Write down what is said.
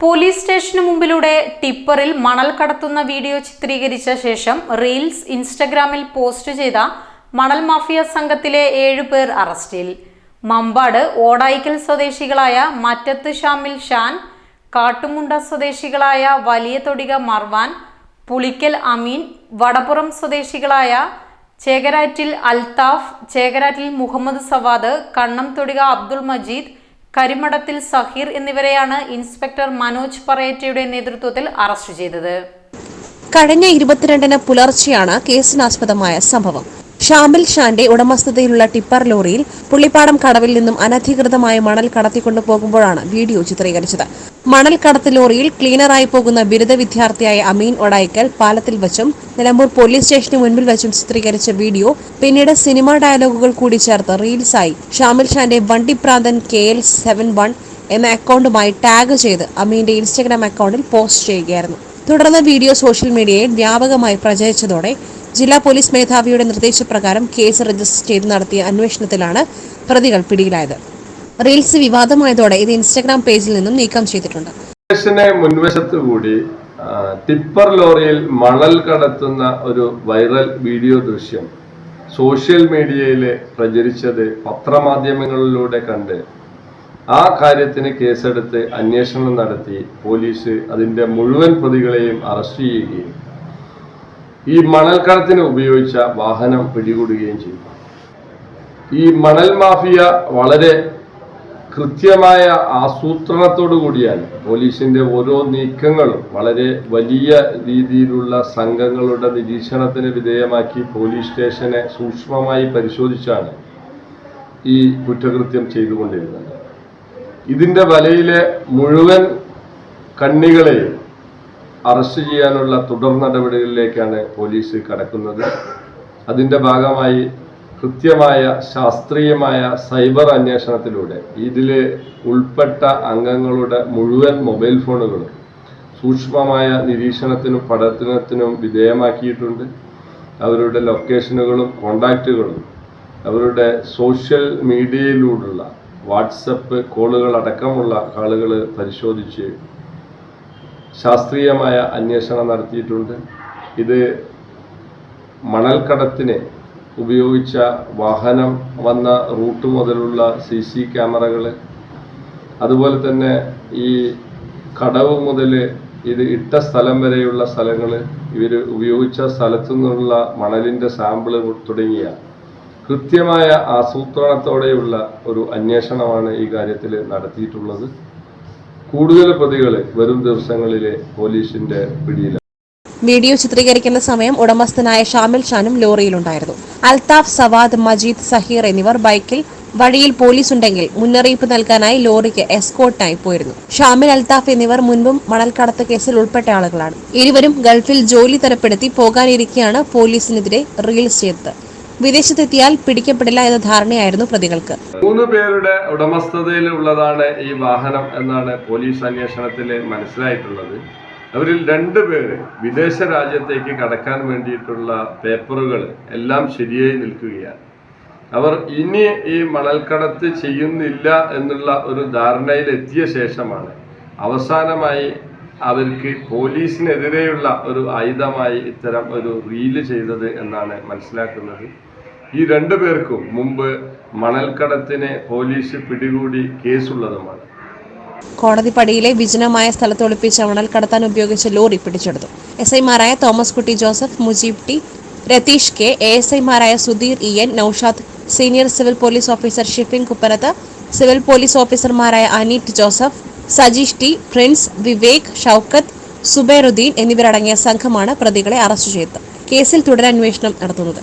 Police സ്റ്റേഷന് മുമ്പിലൂടെ ടിപ്പറിൽ മണൽ കടത്തുന്ന video ചിത്രീകരിച്ച ശേഷം റീൽസ് ഇൻസ്റ്റഗ്രാമിൽ പോസ്റ്റ് ചെയ്ത മണൽ മാഫിയ സംഘത്തിലെ ഏഴുപേർ അറസ്റ്റിൽ. മമ്പാട് ഓടായിക്കൽ സ്വദേശികളായ മറ്റത്ത് ഷാമിൽ ഷാൻ കാട്ടുമുണ്ട സ്വദേശികളായ വലിയ തൊടിക മർവാൻ പുളിക്കൽ അമീൻ വടപ്പുറം സ്വദേശികളായ ചേകരാറ്റിൽ അൽതാഫ് ചേകരാറ്റിൽ മുഹമ്മദ് സവാദ് കണ്ണം തൊടിക അബ്ദുൾ മജീദ് കരിമടത്തിൽ സഹീർ എന്നിവരെയാണ് ഇൻസ്പെക്ടർ മനോജ് പറയറ്റയുടെ നേതൃത്വത്തിൽ അറസ്റ്റ് ചെയ്തത്. കഴിഞ്ഞ ഇരുപത്തിരണ്ടിന് പുലർച്ചെയാണ് കേസിനാസ്പദമായ സംഭവം. ഷാമിൽ ഷാന്റെ ഉടമസ്ഥതയിലുള്ള ടിപ്പർ ലോറിയിൽ പുള്ളിപ്പാടം കടവിൽ നിന്നും അനധികൃതമായ മണൽ കടത്തിക്കൊണ്ടു പോകുമ്പോഴാണ് വീഡിയോ ചിത്രീകരിച്ചത്. മണൽ കടത്ത് ലോറിയിൽ ക്ലീനറായി പോകുന്ന ബിരുദ വിദ്യാർത്ഥിയായ അമീൻ ഒടായിക്കൽ പാലത്തിൽ വച്ചും നിലമ്പൂർ പോലീസ് സ്റ്റേഷന് മുൻപിൽ വച്ചും ചിത്രീകരിച്ച വീഡിയോ പിന്നീട് സിനിമാ ഡയലോഗുകൾ കൂടി ചേർത്ത് റീൽസായി. ഷാമിൽ ഷാന്റെ വണ്ടിപ്രാന്തൻ കെ എൽ സെവൻ വൺ എന്ന അക്കൗണ്ടുമായി ടാഗ് ചെയ്ത് അമീന്റെ ഇൻസ്റ്റഗ്രാം അക്കൗണ്ടിൽ പോസ്റ്റ് ചെയ്യുകയായിരുന്നു. തുടർന്ന് വീഡിയോ സോഷ്യൽ മീഡിയയിൽ വ്യാപകമായി പ്രചരിച്ചതോടെ ജില്ലാ പോലീസ് മേധാവിയുടെ നിർദ്ദേശപ്രകാരം കേസ് രജിസ്റ്റർ ചെയ്ത് നടത്തിയ അന്വേഷണത്തിലാണ് പ്രതികൾ പിടിയിലായത്. റീൽസ് വിവാദമായതോടെ ഇത് ഇൻസ്റ്റാഗ്രാം പേജിൽ നിന്നും നീക്കം ചെയ്തിട്ടുണ്ട്. മുൻവശത്തുകൂടി മുൻവശത്ത് കൂടി ടിപ്പർ ലോറിയിൽ മണൽ കടത്തുന്ന ഒരു വൈറൽ വീഡിയോ ദൃശ്യം സോഷ്യൽ മീഡിയയിൽ പ്രചരിച്ചത് പത്രമാധ്യമങ്ങളിലൂടെ കണ്ട് ആ കാര്യത്തിന് കേസെടുത്ത് അന്വേഷണം നടത്തി പോലീസ് അതിന്റെ മുഴുവൻ പ്രതികളെയും അറസ്റ്റ് ചെയ്യുകയും ഈ മണൽക്കടത്തിന് ഉപയോഗിച്ച വാഹനം പിടികൂടുകയും ചെയ്തു. ഈ മണൽ മാഫിയ വളരെ കൃത്യമായ ആസൂത്രണത്തോടു കൂടിയാണ് പോലീസിന്റെ ഓരോ നീക്കങ്ങളും വളരെ വലിയ രീതിയിലുള്ള സംഘങ്ങളുടെ നിരീക്ഷണത്തിന് വിധേയമാക്കി പോലീസ് സ്റ്റേഷനെ സൂക്ഷ്മമായി പരിശോധിച്ചാണ് ഈ കുറ്റകൃത്യം ചെയ്തുകൊണ്ടിരുന്നത്. ഇതിന്റെ വലയിലെ മുഴുവൻ കണ്ണികളെയും അറസ്റ്റ് ചെയ്യാനുള്ള തുടർ നടപടികളിലേക്കാണ് പോലീസ് കടക്കുന്നത്. അതിന്റെ ഭാഗമായി കൃത്യമായ ശാസ്ത്രീയമായ സൈബർ അന്വേഷണത്തിലൂടെ ഇതിൽ ഉൾപ്പെട്ട അംഗങ്ങളുടെ മുഴുവൻ മൊബൈൽ ഫോണുകളും സൂക്ഷ്മമായ നിരീക്ഷണത്തിനും പഠനത്തിനും വിധേയമാക്കിയിട്ടുണ്ട്. അവരുടെ ലൊക്കേഷനുകളും കോണ്ടാക്റ്റുകളും അവരുടെ സോഷ്യൽ മീഡിയയിലൂടെയുള്ള വാട്സപ്പ് കോളുകൾ അടക്കമുള്ള ആളുകൾ പരിശോധിച്ച് ശാസ്ത്രീയമായ അന്വേഷണം നടത്തിയിട്ടുണ്ട്. ഇത് മണൽക്കടത്തിന് ഉപയോഗിച്ച വാഹനം വന്ന റൂട്ട് മുതലുള്ള സി സി ക്യാമറകൾ അതുപോലെ തന്നെ ഈ കടവ് മുതൽ ഇത് ഇട്ട സ്ഥലം വരെയുള്ള സ്ഥലങ്ങൾ ഇവർ ഉപയോഗിച്ച സ്ഥലത്തു നിന്നുള്ള മണലിന്റെ സാമ്പിൾ തുടങ്ങിയ കൃത്യമായ ആസൂത്രണത്തോടെയുള്ള ഒരു അന്വേഷണമാണ് ഈ കാര്യത്തിൽ നടത്തിയിട്ടുള്ളത്. കൂടുതൽ പ്രതികളെ വരും ദിവസങ്ങളിലെ പോലീസിന്റെ പിടിയിലാണ് വീഡിയോ ചിത്രീകരിക്കുന്ന സമയം ഉടമസ്ഥനായ ഷാമിൽ ഷാനും ലോറിയിലുണ്ടായിരുന്നു. അൽതാഫ് സവാദ് മജീദ് സഹീർ എന്നിവർ ബൈക്കിൽ വഴിയിൽ പോലീസ് ഉണ്ടെങ്കിൽ മുന്നറിയിപ്പ് നൽകാനായി ലോറിക്ക് എസ്കോർട്ടായി പോയിരുന്നു. ഷാമിൽ അൽതാഫ് എന്നിവർ മുൻപും മണൽക്കടത്ത് കേസിൽ ഉൾപ്പെട്ട ആളുകളാണ്. ഇരുവരും ഗൾഫിൽ ജോലി തരപ്പെടുത്തി പോകാനിരിക്കെയാണ് പോലീസിനെതിരെ റിലീസ് ചെയ്തത്. വിദേശത്തെത്തിയാൽ പിടിക്കപ്പെടില്ല എന്ന ധാരണയായിരുന്നു പ്രതികൾക്ക്. മൂന്ന് പേരുടെ ഉടമസ്ഥതയിലുള്ളതാണ് ഈ വാഹനം എന്നാണ് പോലീസ് അന്വേഷണത്തിൽ മനസ്സിലായിട്ടുള്ളത്. അവരിൽ രണ്ട് പേര് വിദേശ രാജ്യത്തേക്ക് കടക്കാൻ വേണ്ടിയിട്ടുള്ള പേപ്പറുകൾ എല്ലാം ശരിയായി നിൽക്കുകയാണ്. അവർ ഇനി ഈ മണൽക്കടത്ത് ചെയ്യുന്നില്ല എന്നുള്ള ഒരു ധാരണയിൽ എത്തിയ ശേഷമാണ് അവസാനമായി അവർക്ക് പോലീസിനെതിരെയുള്ള ഒരു ആയുധമായി ഇത്തരം ഒരു റീൽ ചെയ്തത് എന്നാണ് മനസ്സിലാക്കുന്നത്. ഈ രണ്ടു പേർക്കും മുമ്പ് മണൽക്കടത്തിന് പോലീസ് പിടികൂടി കേസുള്ളതുമാണ്. കോടതി പടിയിലെ വിജനമായ സ്ഥലത്ത് ഒളിപ്പിച്ച മണൽ കടത്താൻ ഉപയോഗിച്ച ലോറി പിടിച്ചെടുത്തു. എസ് ഐമാരായ Thomas Kutty Joseph Mujeeb T Ratheesh K A S ഐമാരായ Sudheer E N Noushad senior civil police officer Shifin Kuppanath civil police ഓഫീസർമാരായ അനീറ്റ് ജോസഫ് സജീഷ് ടി പ്രിൻസ് വിവേക് ഷൌക്കത്ത് സുബൈറുദ്ദീൻ എന്നിവരടങ്ങിയ സംഘമാണ് പ്രതികളെ അറസ്റ്റ് ചെയ്തത്. കേസിൽ തുടരന്വേഷണം നടത്തുന്നത്.